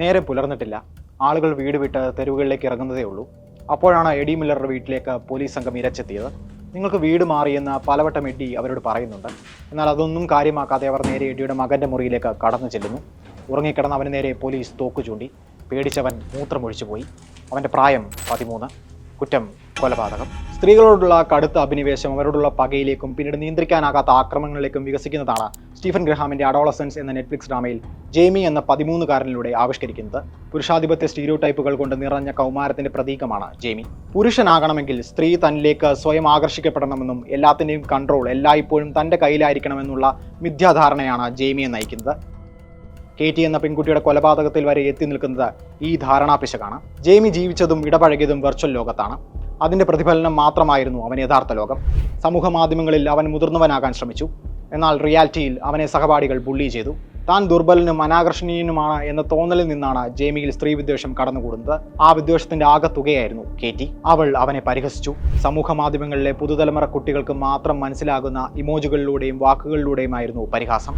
നേരെ പുലർന്നിട്ടില്ല. ആളുകൾ വീട് വിട്ട് തെരുവുകളിലേക്ക് ഇറങ്ങുന്നതേ ഉള്ളൂ. അപ്പോഴാണ് എഡി മില്ലറുടെ വീട്ടിലേക്ക് പോലീസ് സംഘം ഇരച്ചെത്തിയത്. നിങ്ങൾക്ക് വീട് മാറിയെന്ന് പലവട്ടം എഡി അവരോട് പറയുന്നുണ്ട്. എന്നാൽ അതൊന്നും കാര്യമാക്കാതെ അവർ നേരെ എഡിയുടെ മകന്റെ മുറിയിലേക്ക് കടന്നു ചെല്ലുന്നു. ഉറങ്ങിക്കിടന്ന് അവന് നേരെ പോലീസ് തോക്ക് ചൂണ്ടി പേടിച്ചവൻ മൂത്രമൊഴിച്ചു പോയി അവന്റെ പ്രായം പതിമൂന്ന്. കുറ്റം കൊലപാതകം. സ്ത്രീകളോടുള്ള കടുത്ത അഭിനിവേശം അവരോടുള്ള പകയിലേക്കും പിന്നീട് നിയന്ത്രിക്കാനാകാത്ത ആക്രമണങ്ങളിലേക്കും വികസിക്കുന്നതാണ് സ്റ്റീഫൻ ഗ്രഹാമിന്റെ അഡോളസൻസ് എന്ന നെറ്റ്ഫ്ലിക്സ് ഡ്രാമയിൽ ജേമി എന്ന പതിമൂന്നുകാരനിലൂടെ ആവിഷ്കരിക്കുന്നത്. പുരുഷാധിപത്യ സ്റ്റീരിയോ ടൈപ്പുകൾ കൊണ്ട് നിറഞ്ഞ കൗമാരത്തിന്റെ പ്രതീകമാണ് ജേമി പുരുഷനാകണമെങ്കിൽ സ്ത്രീ തന്നിലേക്ക് സ്വയം ആകർഷിക്കപ്പെടണമെന്നും എല്ലാത്തിന്റെയും കൺട്രോൾ എല്ലായ്പ്പോഴും തന്റെ കയ്യിലായിരിക്കണമെന്നുള്ള മിഥ്യാധാരണയാണ് ജെയ്മിയെ നയിക്കുന്നത്. കേറ്റി എന്ന പെൺകുട്ടിയുടെ കൊലപാതകത്തിൽ വരെ എത്തി നിൽക്കുന്നത് ഈ ധാരണാപിശകാണ് ജെയ്മി ജീവിച്ചതും ഇടപഴകിയതും വെർച്വൽ ലോകത്താണ്. അതിന്റെ പ്രതിഫലനം മാത്രമായിരുന്നു അവൻ യഥാർത്ഥ ലോകം. സമൂഹ മാധ്യമങ്ങളിൽ അവൻ മുതിർന്നവനാകാൻ ശ്രമിച്ചു. എന്നാൽ റിയാലിറ്റിയിൽ അവനെ സഹപാഠികൾ ബുള്ളി ചെയ്തു. താൻ ദുർബലനും അനാകർഷണീയനുമാണ് എന്ന തോന്നലിൽ നിന്നാണ് ജെയ്മിയിൽ സ്ത്രീ വിദ്വേഷം കടന്നുകൂടുന്നത്. ആ വിദ്വേഷത്തിന്റെ ആകെ തുകയായിരുന്നു ടി. അവൾ അവനെ പരിഹസിച്ചു. സമൂഹ മാധ്യമങ്ങളിലെ പുതുതലമുറ കുട്ടികൾക്ക് മാത്രം മനസ്സിലാകുന്ന ഇമോജുകളിലൂടെയും വാക്കുകളിലൂടെയുമായിരുന്നു പരിഹാസം.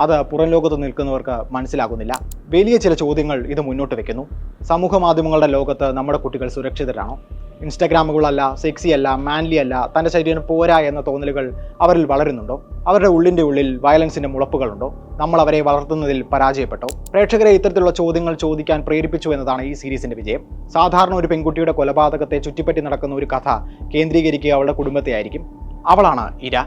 അത് പുറം ലോകത്ത് നിൽക്കുന്നവർക്ക് മനസ്സിലാകുന്നില്ല. വലിയ ചില ചോദ്യങ്ങൾ ഇത് മുന്നോട്ട് വെക്കുന്നു. സമൂഹ മാധ്യമങ്ങളുടെ ലോകത്ത് നമ്മുടെ കുട്ടികൾ സുരക്ഷിതരാണോ. ഇൻസ്റ്റാഗ്രാമുകളല്ല സെക്സി അല്ല മാൻലി അല്ല തന്റെ ശരീരം പോരാ എന്ന തോന്നലുകൾ അവരിൽ വളരുന്നുണ്ടോ? അവരുടെ ഉള്ളിന്റെ ഉള്ളിൽ വയലൻസിന്റെ മുളപ്പുകളുണ്ടോ? നമ്മൾ അവരെ വളർത്തുന്നതിൽ പരാജയപ്പെട്ടോ? പ്രേക്ഷകരെ ഇത്തരത്തിലുള്ള ചോദ്യങ്ങൾ ചോദിക്കാൻ പ്രേരിപ്പിച്ചു എന്നതാണ് ഈ സീരീസിന്റെ വിജയം. സാധാരണ ഒരു പെൺകുട്ടിയുടെ കൊലപാതകത്തെ ചുറ്റിപ്പറ്റി നടക്കുന്ന ഒരു കഥ കേന്ദ്രീകരിക്കുക അവളുടെ കുടുംബത്തെ ആയിരിക്കും അവളാണ് ഇര.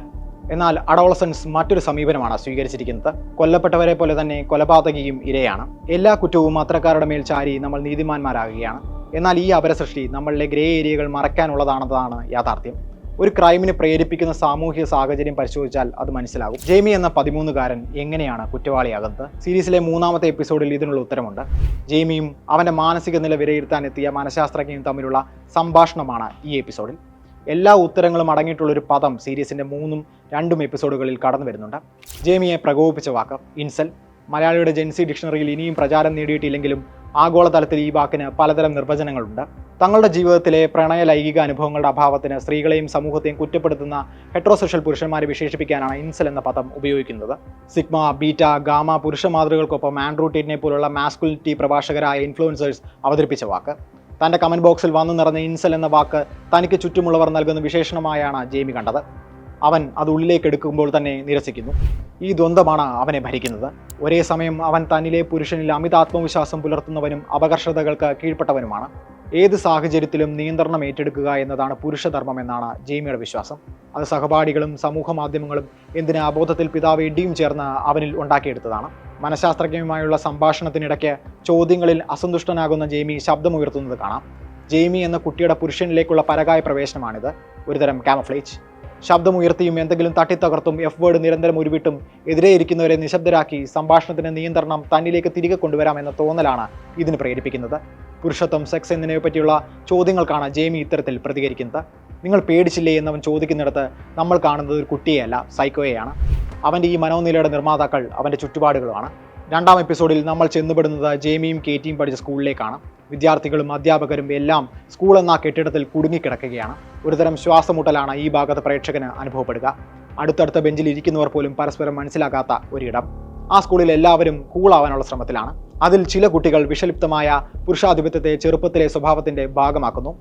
എന്നാൽ അഡോളസൻസ് മറ്റൊരു സമീപനമാണ് സ്വീകരിച്ചിരിക്കുന്നത്. കൊല്ലപ്പെട്ടവരെ പോലെ തന്നെ കൊലപാതകിയും ഇരയാണ്. എല്ലാ കുറ്റവും അത്തരക്കാരുടെ മേൽ ചാരി നമ്മൾ നീതിമാന്മാരാകുകയാണ്. എന്നാൽ ഈ അപരസൃഷ്ടി നമ്മളുടെ ഗ്രേ ഏരിയകൾ മറക്കാനുള്ളതാണെന്നതാണ് യാഥാർത്ഥ്യം. ഒരു ക്രൈമിന് പ്രേരിപ്പിക്കുന്ന സാമൂഹിക സാഹചര്യം പരിശോധിച്ചാൽ അത് മനസ്സിലാകും. ജെയ്മി എന്ന പതിമൂന്നുകാരൻ എങ്ങനെയാണ് കുറ്റവാളിയാകുന്നത്? സീരീസിലെ മൂന്നാമത്തെ എപ്പിസോഡിൽ ഇതിനുള്ള ഉത്തരമുണ്ട്. ജെയ്മിയും അവന്റെ മാനസിക നില വിലയിരുത്താൻ എത്തിയ മനഃശാസ്ത്രജ്ഞയും തമ്മിലുള്ള സംഭാഷണമാണ് ഈ എപ്പിസോഡിൽ. എല്ലാ ഉത്തരങ്ങളും അടങ്ങിയിട്ടുള്ള ഒരു പദം സീരീസിന്റെ മൂന്നും രണ്ടും എപ്പിസോഡുകളിൽ കടന്നു വരുന്നുണ്ട്. ജേമിയെ പ്രകോപിപ്പിച്ച വാക്ക് ഇൻസൽ. മലയാളിയുടെ ജെൻസി ഡിക്ഷണറിയിൽ ഇനിയും പ്രചാരം നേടിയിട്ടില്ലെങ്കിലും ആഗോളതലത്തിൽ ഈ വാക്കിന് പലതരം നിർവചനങ്ങളുണ്ട്. തങ്ങളുടെ ജീവിതത്തിലെ പ്രണയ ലൈംഗിക അനുഭവങ്ങളുടെ അഭാവത്തിന് സ്ത്രീകളെയും സമൂഹത്തെയും കുറ്റപ്പെടുത്തുന്ന ഹെട്രോസെക്ഷൽ പുരുഷന്മാരെ വിശേഷിപ്പിക്കാനാണ് ഇൻസൽ എന്ന പദം ഉപയോഗിക്കുന്നത്. സിഗ്മ ബീറ്റ ഗാമ പുരുഷ മാതൃകൾക്കൊപ്പം ആൻഡ്രൂ ടീറ്റിനെ പോലുള്ള മാസ്കുലിറ്റി പ്രഭാഷകരായ ഇൻഫ്ലുവൻസേഴ്സ് അവതരിപ്പിച്ച വാക്ക്. തന്റെ കമന്റ് ബോക്സിൽ വന്നു നിറഞ്ഞ ഇൻസൽ എന്ന വാക്ക് തനിക്ക് ചുറ്റുമുള്ളവർ നൽകുന്ന വിശേഷണമായാണ് ജെയിമി കണ്ടത്. അവൻ അത് ഉള്ളിലേക്ക് എടുക്കുമ്പോൾ തന്നെ നിരസിക്കുന്നു. ഈ ദ്വന്ദ്മാണ് അവനെ ഭരിക്കുന്നത്. ഒരേ സമയം അവൻ തന്നിലെ പുരുഷനിൽ അമിത ആത്മവിശ്വാസം പുലർത്തുന്നവനും അപകർഷതകൾക്ക് കീഴ്പ്പെട്ടവനുമാണ്. ഏത് സാഹചര്യത്തിലും നിയന്ത്രണം ഏറ്റെടുക്കുക എന്നതാണ് പുരുഷധർമ്മം എന്നാണ് ജെയ്മിയുടെ വിശ്വാസം. അത് സഹപാഠികളും സമൂഹ മാധ്യമങ്ങളും എന്തിന് അബോധത്തിൽ പിതാവ് എഡിയും ചേർന്ന് അവനിൽ ഉണ്ടാക്കിയെടുത്തതാണ്. മനഃശാസ്ത്രജ്ഞയുമായുള്ള സംഭാഷണത്തിനിടയ്ക്ക് ചോദ്യങ്ങളിൽ അസന്തുഷ്ടനാകുന്ന ജെയ്മി ശബ്ദമുയർത്തുന്നത് കാണാം. ജെയ്മി എന്ന കുട്ടിയുടെ പുരുഷനിലേക്കുള്ള പരകായ പ്രവേശനമാണിത്. ഒരുതരം കാമഫ്ലേജ് ശബ്ദമുയർത്തിയും എന്തെങ്കിലും തട്ടിത്തകർത്തും എഫ് വേർഡ് നിരന്തരം ഉരുവിട്ടും എതിരെ ഇരിക്കുന്നവരെ നിശബ്ദരാക്കി സംഭാഷണത്തിന് നിയന്ത്രണം തന്നിലേക്ക് തിരികെ കൊണ്ടുവരാമെന്ന തോന്നലാണ് ഇതിന് പ്രേരിപ്പിക്കുന്നത്. പുരുഷത്വം സെക്സ് എന്നിവയെ പറ്റിയുള്ള ചോദ്യങ്ങൾക്കാണ് ജേമി ഇത്തരത്തിൽ പ്രതികരിക്കുന്നത്. നിങ്ങൾ പേടിച്ചില്ലേ എന്നവൻ ചോദിക്കുന്നിടത്ത് നമ്മൾ കാണുന്നത് ഒരു കുട്ടിയെയല്ല സൈക്കോയെയാണ്. അവന്റെ ഈ മനോനിലയുടെ നിർമ്മാതാക്കൾ അവന്റെ ചുറ്റുപാടുകളുമാണ്. രണ്ടാം എപ്പിസോഡിൽ നമ്മൾ ചെന്നുപെടുന്നത് ജേമിയും കേറ്റിയും പഠിച്ച സ്കൂളിലേക്കാണ്. വിദ്യാർത്ഥികളും അധ്യാപകരും എല്ലാം സ്കൂൾ എന്ന കെട്ടിടത്തിൽ കുടുങ്ങിക്കിടക്കുകയാണ്. ഒരുതരം ശ്വാസമുട്ടലാണ് ഈ ഭാഗത്ത് പ്രേക്ഷകന് അനുഭവപ്പെടുക. അടുത്തടുത്ത ബെഞ്ചിൽ ഇരിക്കുന്നവർ പോലും പരസ്പരം മനസ്സിലാക്കാത്ത ഒരിടം. ആ സ്കൂളിൽ എല്ലാവരും കൂളാവാനുള്ള ശ്രമത്തിലാണ്. അതിൽ ചില കുട്ടികൾ വിഷലിപ്തമായ പുരുഷാധിപത്യത്തെ ചെറുപ്പത്തിലെ സ്വഭാവത്തിന്റെ ഭാഗമാക്കുന്നു.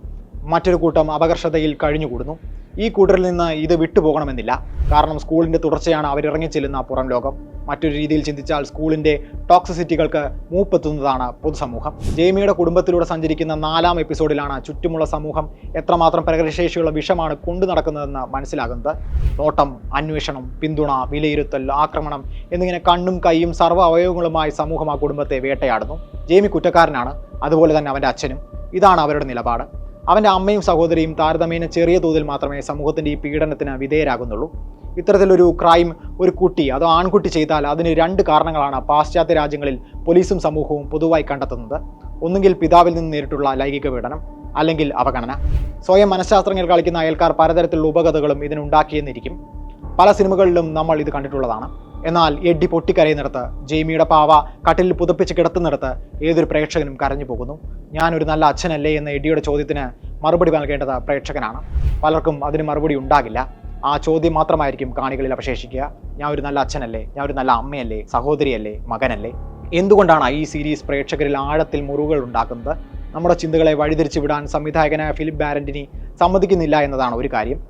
മറ്റൊരു കൂട്ടം അപകർഷതയിൽ കഴിഞ്ഞുകൂടുന്നു. ഈ കൂട്ടരിൽ നിന്ന് ഇത് വിട്ടുപോകണമെന്നില്ല. കാരണം സ്കൂളിന്റെ തുടർച്ചയാണ് അവരിറങ്ങിച്ചെല്ലുന്ന പുറം ലോകം. മറ്റൊരു രീതിയിൽ ചിന്തിച്ചാൽ സ്കൂളിന്റെ ടോക്സിസിറ്റികൾക്ക് മൂപ്പെത്തുന്നതാണ് പൊതുസമൂഹം. ജെയ്മിയുടെ കുടുംബത്തിലൂടെ സഞ്ചരിക്കുന്ന നാലാം എപ്പിസോഡിലാണ് ചുറ്റുമുള്ള സമൂഹം എത്രമാത്രം പ്രകടശേഷിയുള്ള വിഷമാണ് കൊണ്ടു നടക്കുന്നതെന്ന് മനസ്സിലാകുന്നത്. നോട്ടം അന്വേഷണം പിന്തുണ വിലയിരുത്തൽ ആക്രമണം എന്നിങ്ങനെ കണ്ണും കൈയും സർവ അവയവങ്ങളുമായി സമൂഹം ആ കുടുംബത്തെ വേട്ടയാടുന്നു. ജെയ്മി കുറ്റക്കാരനാണ്. അതുപോലെ തന്നെ അവന്റെ അച്ഛനും. ഇതാണ് അവരുടെ നിലപാട്. അവന്റെ അമ്മയും സഹോദരിയും താരതമ്യേന ചെറിയ തോതിൽ മാത്രമേ സമൂഹത്തിന്റെ ഈ പീഡനത്തിന് വിധേയരാകുന്നുള്ളൂ. ഇത്തരത്തിലൊരു ക്രൈം ഒരു കുട്ടി അതോ ആൺകുട്ടി ചെയ്താൽ അതിന് രണ്ട് കാരണങ്ങളാണ് പാശ്ചാത്യ രാജ്യങ്ങളിൽ പോലീസും സമൂഹവും പൊതുവായി കണ്ടെത്തുന്നത്. ഒന്നുകിൽ പിതാവിൽ നിന്ന് നേരിട്ടുള്ള ലൈംഗിക പീഡനം അല്ലെങ്കിൽ അവഗണന. സ്വയം മനഃശാസ്ത്രജ്ഞർ കളിക്കുന്ന അയൽക്കാർ പലതരത്തിലുള്ള ഉപകഥകളും ഇതിനുണ്ടാക്കിയെന്നിരിക്കും. പല സിനിമകളിലും നമ്മൾ ഇത് കണ്ടിട്ടുള്ളതാണ്. എന്നാൽ എഡ്ഡി പൊട്ടിക്കരയുന്നിടത്ത് ജെയ്മിയുടെ പാവ കട്ടിലിൽ പുതപ്പിച്ച് കിടത്തുന്നിടത്ത് ഏതൊരു പ്രേക്ഷകനും കരഞ്ഞു പോകുന്നു. ഞാനൊരു നല്ല അച്ഛനല്ലേ എന്ന എഡ്ഡിയുടെ ചോദ്യത്തിന് മറുപടി നൽകേണ്ടത് പ്രേക്ഷകനാണ്. പലർക്കും അതിന് മറുപടി ഉണ്ടാകില്ല. ആ ചോദ്യം മാത്രമായിരിക്കും കാണികളിൽ അവശേഷിക്കുക. ഞാൻ ഒരു നല്ല അച്ഛനല്ലേ ഞാൻ ഒരു നല്ല അമ്മയല്ലേ സഹോദരിയല്ലേ മകനല്ലേ? എന്തുകൊണ്ടാണ് ഈ സീരീസ് പ്രേക്ഷകരിൽ ആഴത്തിൽ മുറിവുകൾ ഉണ്ടാക്കുന്നത്? നമ്മുടെ ചിന്തകളെ വഴിതിരിച്ചു വിടാൻ സംവിധായകനായ ഫിലിപ്പ് ബാരന്റിനി സമ്മതിക്കുന്നില്ല എന്നതാണ് ഒരു കാര്യം.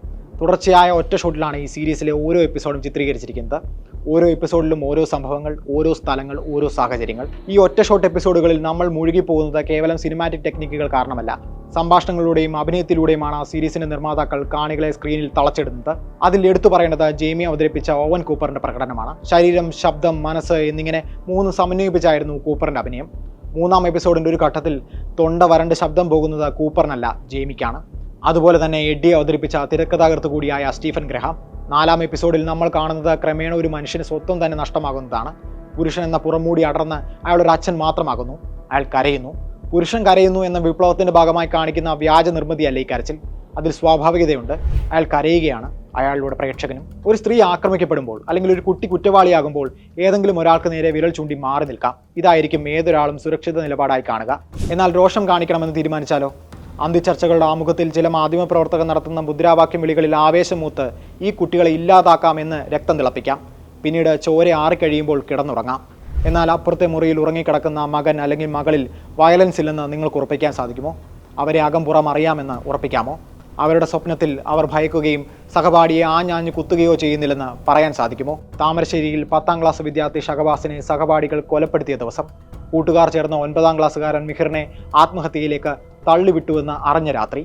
തുടർച്ചയായ ഒറ്റ ഷോട്ടിലാണ് ഈ സീരീസിലെ ഓരോ എപ്പിസോഡും ചിത്രീകരിച്ചിരിക്കുന്നത്. ഓരോ എപ്പിസോഡിലും ഓരോ സംഭവങ്ങൾ ഓരോ സ്ഥലങ്ങൾ ഓരോ സാഹചര്യങ്ങൾ. ഈ ഒറ്റ ഷോട്ട് എപ്പിസോഡുകളിൽ നമ്മൾ മുഴുകി പോകുന്നത് കേവലം സിനിമാറ്റിക് ടെക്നിക്കുകൾ കാരണമല്ല. സംഭാഷണങ്ങളിലൂടെയും അഭിനയത്തിലൂടെയുമാണ് ആ സീരീസിന്റെ നിർമ്മാതാക്കൾ കാണികളെ സ്ക്രീനിൽ തളച്ചിടുന്നത്. അതിൽ എടുത്തു പറയേണ്ടത് ജെയ്മി അവതരിപ്പിച്ച ഓവൻ കൂപ്പറിന്റെ പ്രകടനമാണ്. ശരീരം ശബ്ദം മനസ്സ് എന്നിങ്ങനെ മൂന്ന് സമന്വയിപ്പിച്ചായിരുന്നു കൂപ്പറിന്റെ അഭിനയം. മൂന്നാം എപ്പിസോഡിന്റെ ഒരു ഘട്ടത്തിൽ തൊണ്ട വരണ്ട് ശബ്ദം പോകുന്നത് കൂപ്പറിനല്ല ജെയ്മിക്കാണ്. അതുപോലെ തന്നെ എഡ്ഡി അവതരിപ്പിച്ച തിരക്കഥാകൃത്ത് കൂടിയായ സ്റ്റീഫൻ ഗ്രഹാം. നാലാം എപ്പിസോഡിൽ നമ്മൾ കാണുന്നത് ക്രമേണ ഒരു മനുഷ്യന് സ്വത്വം തന്നെ നഷ്ടമാകുന്നതാണ്. പുരുഷൻ എന്ന പുറംമൂടി അടർന്ന് ഒരു അച്ഛൻ മാത്രമാകുന്നു. അയാൾ കരയുന്നു. പുരുഷൻ കരയുന്നു എന്ന വിപ്ലവത്തിന്റെ ഭാഗമായി കാണിക്കുന്ന വ്യാജ നിർമ്മിതിയല്ല ഈ കരച്ചിൽ. അതിൽ സ്വാഭാവികതയുണ്ട്. അയാൾ കരയുകയാണ്. അയാളിലൂടെ പ്രേക്ഷകനും ഒരു സ്ത്രീ ആക്രമിക്കപ്പെടുമ്പോൾ അല്ലെങ്കിൽ ഒരു കുട്ടി കുറ്റവാളിയാകുമ്പോൾ ഏതെങ്കിലും ഒരാൾക്ക് നേരെ വിരൽ ചൂണ്ടി മാറി നിൽക്കാം. ഇതായിരിക്കും ഏതൊരാളും സുരക്ഷിത നിലപാടായി കാണുക. എന്നാൽ രോഷം കാണിക്കണമെന്ന് തീരുമാനിച്ചാലോ? അന്തിച്ചർച്ചകളുടെ ആമുഖത്തിൽ ചില മാധ്യമപ്രവർത്തകർ നടത്തുന്ന മുദ്രാവാക്യം വിളികളിൽ ആവേശമൂത്ത് ഈ കുട്ടികളെ ഇല്ലാതാക്കാമെന്ന് രക്തം തിളപ്പിക്കാം. പിന്നീട് ചോര ആറിക്കഴിയുമ്പോൾ കിടന്നുറങ്ങാം. എന്നാൽ അപ്പുറത്തെ മുറിയിൽ ഉറങ്ങിക്കിടക്കുന്ന മകൻ അല്ലെങ്കിൽ മകളിൽ വയലൻസ് ഇല്ലെന്ന് നിങ്ങൾക്ക് ഉറപ്പിക്കാൻ സാധിക്കുമോ? അവരെ അകംപുറം അറിയാമെന്ന് ഉറപ്പിക്കാമോ? അവരുടെ സ്വപ്നത്തിൽ അവർ ഭയക്കുകയും സഹപാഠിയെ ആഞ്ഞാഞ്ഞ് കുത്തുകയോ ചെയ്യുന്നില്ലെന്ന് പറയാൻ സാധിക്കുമോ? താമരശ്ശേരിയിൽ പത്താം ക്ലാസ് വിദ്യാർത്ഥി ഷഹബാസിനെ സഹപാഠികൾ കൊലപ്പെടുത്തിയ ദിവസം. കൂട്ടുകാർ ചേർന്ന ഒൻപതാം ക്ലാസ്സുകാരൻ മിഹിറിനെ ആത്മഹത്യയിലേക്ക് തള്ളിവിട്ടുവെന്ന് അറിഞ്ഞ രാത്രി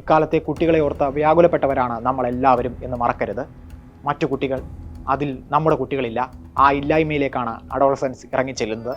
ഇക്കാലത്തെ കുട്ടികളെ ഓർത്ത് വ്യാകുലപ്പെട്ടവരാണ് നമ്മളെല്ലാവരും എന്ന് മറക്കരുത്. മറ്റു കുട്ടികൾ അതിൽ നമ്മുടെ കുട്ടികളില്ല. ആ ഇല്ലായ്മയിലേക്കാണ് അഡോളസൻസ് ഇറങ്ങിച്ചെല്ലുന്നത്.